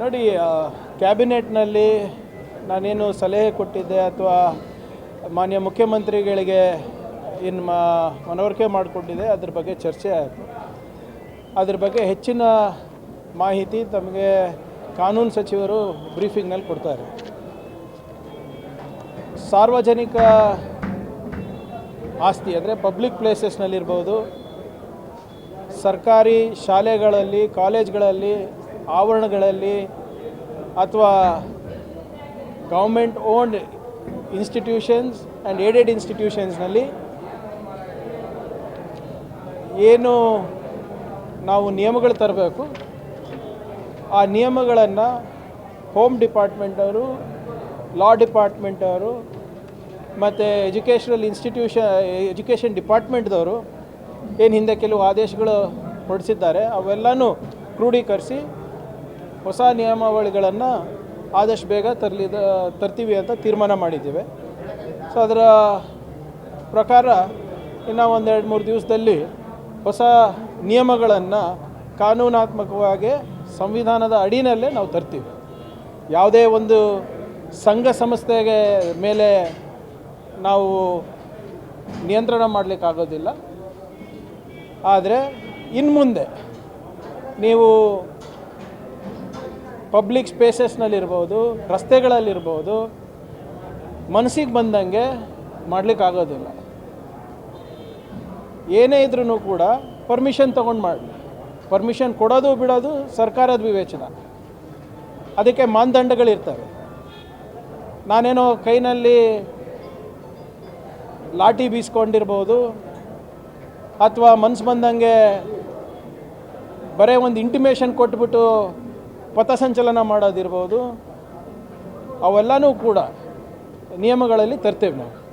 ನೋಡಿ ಕ್ಯಾಬಿನೆಟ್ನಲ್ಲಿ ನಾನೇನು ಸಲಹೆ ಕೊಟ್ಟಿದ್ದೆ ಅಥವಾ ಮಾನ್ಯ ಮುಖ್ಯಮಂತ್ರಿಗಳಿಗೆ ಏನು ಮನವರಿಕೆ ಮಾಡಿಕೊಂಡಿದ್ದೆ, ಅದ್ರ ಬಗ್ಗೆ ಚರ್ಚೆ ಆಯಿತು. ಅದ್ರ ಬಗ್ಗೆ ಹೆಚ್ಚಿನ ಮಾಹಿತಿ ತಮಗೆ ಕಾನೂನು ಸಚಿವರು ಬ್ರೀಫಿಂಗ್ನಲ್ಲಿ ಕೊಡ್ತಾರೆ. ಸಾರ್ವಜನಿಕ ಆಸ್ತಿ ಅಂದರೆ ಪಬ್ಲಿಕ್ ಪ್ಲೇಸಸ್ನಲ್ಲಿರ್ಬೋದು ಸರ್ಕಾರಿ ಶಾಲೆಗಳಲ್ಲಿ, ಕಾಲೇಜ್ಗಳಲ್ಲಿ, ಆವರಣಗಳಲ್ಲಿ ಅಥವಾ government owned institutions and aided ಇನ್ಸ್ಟಿಟ್ಯೂಷನ್ಸ್ನಲ್ಲಿ ಏನು ನಾವು ನಿಯಮಗಳು ತರಬೇಕು? ಆ ನಿಯಮಗಳನ್ನು ಹೋಮ್ ಡಿಪಾರ್ಟ್ಮೆಂಟವರು ಲಾ ಡಿಪಾರ್ಟ್ಮೆಂಟವರು ಮತ್ತು ಎಜುಕೇಷನಲ್ ಇನ್ಸ್ಟಿಟ್ಯೂಷನ್ ಎಜುಕೇಷನ್ ಡಿಪಾರ್ಟ್ಮೆಂಟ್ದವರು ಏನು ಹಿಂದೆ ಕೆಲವು ಆದೇಶಗಳು ಹೊರಡಿಸಿದ್ದಾರೆ, ಅವೆಲ್ಲನೂ ಕ್ರೋಢೀಕರಿಸಿ ಹೊಸ ನಿಯಮಾವಳಿಗಳನ್ನು ಆದಷ್ಟು ಬೇಗ ತರಲಿದ ತರ್ತೀವಿ ಅಂತ ತೀರ್ಮಾನ ಮಾಡಿದ್ದೇವೆ. ಸೊ ಅದರ ಪ್ರಕಾರ ಇನ್ನು ಒಂದೆರಡು ಮೂರು ದಿವಸದಲ್ಲಿ ಹೊಸ ನಿಯಮಗಳನ್ನು ಕಾನೂನಾತ್ಮಕವಾಗಿ ಸಂವಿಧಾನದ ಅಡಿನಲ್ಲೇ ನಾವು ತರ್ತೀವಿ. ಯಾವುದೇ ಒಂದು ಸಂಘ ಸಂಸ್ಥೆಗೆ ಮೇಲೆ ನಾವು ನಿಯಂತ್ರಣ ಮಾಡಲಿಕ್ಕಾಗೋದಿಲ್ಲ. ಆದರೆ ಇನ್ನು ಮುಂದೆ ನೀವು ಪಬ್ಲಿಕ್ ಸ್ಪೇಸಸ್ನಲ್ಲಿರ್ಬೋದು ರಸ್ತೆಗಳಲ್ಲಿರ್ಬೋದು, ಮನಸ್ಸಿಗೆ ಬಂದಂಗೆ ಮಾಡಲಿಕ್ಕಾಗೋದಿಲ್ಲ. ಏನೇ ಇದ್ರೂ ಕೂಡ ಪರ್ಮಿಷನ್ ತೊಗೊಂಡು ಮಾಡಲಿ ಪರ್ಮಿಷನ್ ಕೊಡೋದು ಬಿಡೋದು ಸರ್ಕಾರದ ವಿವೇಚನ. ಅದಕ್ಕೆ ಮಾನದಂಡಗಳಿರ್ತವೆ. ನಾನೇನೋ ಕೈನಲ್ಲಿ ಲಾಠಿ ಬೀಸ್ಕೊಂಡಿರ್ಬೋದು ಅಥವಾ ಮನಸ್ಸು ಬಂದಂಗೆ ಬರೇ ಒಂದು ಇಂಟಿಮೇಷನ್ ಕೊಟ್ಬಿಟ್ಟು ಪಥಸಂಚಲನ ಮಾಡೋದಿರ್ಬೋದು ಅವೆಲ್ಲನೂ ಕೂಡ ನಿಯಮಗಳಲ್ಲಿ ತರ್ತೇವೆ ನಾವು.